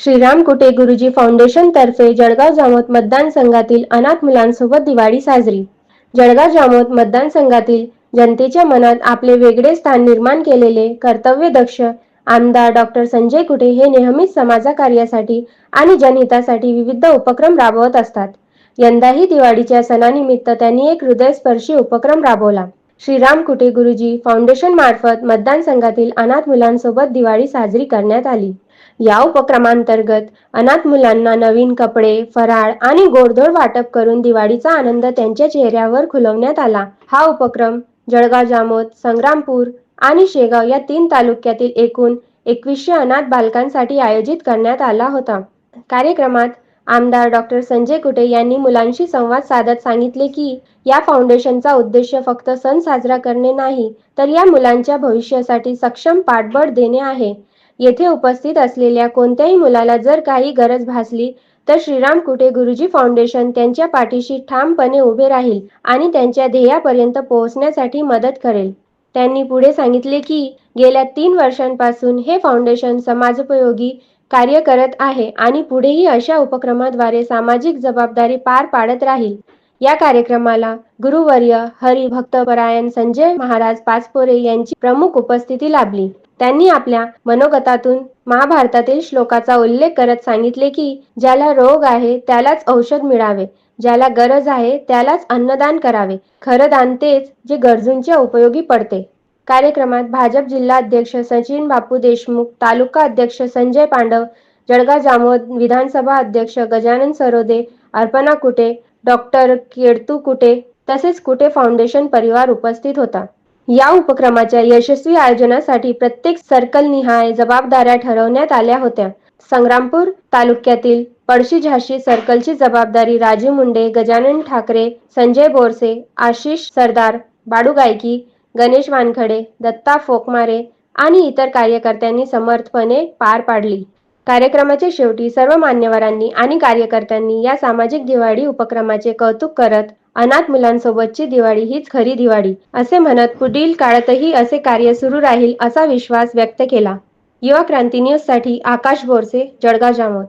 श्रीराम कुटे गुरुजी फाउंडेशन तर्फे जळगाव जामोद मतदारसंघातील अनाथ मुलांसोबत दिवाळी साजरी. जळगाव जामोद मतदारसंघातील जनतेच्या मनात आपले वेगळे स्थान निर्माण केलेले कर्तव्यदक्ष आमदार डॉक्टर संजय कुटे हे नेहमीच समाजकार्यासाठी आणि जनहितासाठी विविध उपक्रम राबवत असतात. यंदाही दिवाळीच्या सणानिमित्त त्यांनी एक हृदयस्पर्शी उपक्रम राबवला. श्रीराम कुटे गुरुजी फाउंडेशन मार्फत मतदारसंघातील अनाथ मुलांसोबत दिवाळी साजरी करण्यात आली. या उपक्रमांतर्गत अनाथ मुलांना नवीन कपडे फराळ आणि गोडधोड वाटप करून दिवाळीचा आनंद त्यांच्या चेहऱ्यावर खुलवण्यात आला. हा उपक्रम जळगाव जामोद संग्रामपूर आणि शेगाव या तीन तालुक्यातील एकूण एकवीसशे अनाथ बालकांसाठी आयोजित करण्यात आला होता. कार्यक्रमात आमदार डॉक्टर संजय कुटे यांनी मुलांशी संवाद साधत सांगितले की या फाउंडेशनचा उद्देश फक्त सण साजरा करणे नाही तर या मुलांच्या भविष्यासाठी सक्षम पाठबळ देणे आहे. येथे उपस्थित असलेल्या कोणत्याही मुलाला जर काही गरज भासली तर श्रीराम कुटे गुरुजी फाउंडेशन त्यांच्या पाठीशी ठामपणे उभे राहील आणि त्यांच्या ध्येयापर्यंत पोहोचण्यासाठी मदत करेल. त्यांनी पुढे सांगितले की गेल्या तीन वर्षांपासून हे फाउंडेशन समाजोपयोगी कार्य करत आहे आणि पुढेही अशा उपक्रमाद्वारे सामाजिक जबाबदारी पार पाडत राहील. या कार्यक्रमाला गुरुवर्य हरिभक्तपरायण संजय महाराज पाचपोरे यांची प्रमुख उपस्थिती लाभली. त्यांनी आपल्या मनोगतातून महाभारतातील श्लोकाचा उल्लेख करत सांगितले की ज्याला रोग आहे त्यालाच औषध मिळावे ज्याला गरज आहे त्यालाच अन्नदान करावे. खरं दान तेच जे गरजूंच्या उपयोगी पडते. कार्यक्रमात भाजप जिल्हा अध्यक्ष सचिन बापू देशमुख तालुका अध्यक्ष संजय पांडव जळगाव जामोद विधानसभा अध्यक्ष गजानन सरोदे अर्पणा कुटे डॉक्टर केडतू कुटे तसेच कुटे फाउंडेशन परिवार उपस्थित होता. या उपक्रमाच्या यशस्वी आयोजनासाठी प्रत्येक सर्कल निहाय जबाबदाऱ्या ठरवण्यात आल्या होत्या. संग्रामपूर तालुक्यातील पळशी झाशी सर्कलची जबाबदारी राजू मुंडे गजानन ठाकरे संजय बोरसे आशिष सरदार बाडू गायकी गणेश वानखडे दत्ता फोकमारे आणि इतर कार्यकर्त्यांनी समर्थपणे पार पाडली. कार्यक्रमाच्या शेवटी सर्व मान्यवरांनी आणि कार्यकर्त्यांनी या सामाजिक दिवाळी उपक्रमाचे कौतुक करत अनाथ मुलांसोबतची दिवाळी हीच खरी दिवाळी असे म्हणत पुढील काळातही असे कार्य सुरू राहील असा विश्वास व्यक्त केला. युवा क्रांती न्यूजसाठी आकाश बोरसे जळगाव जामोद.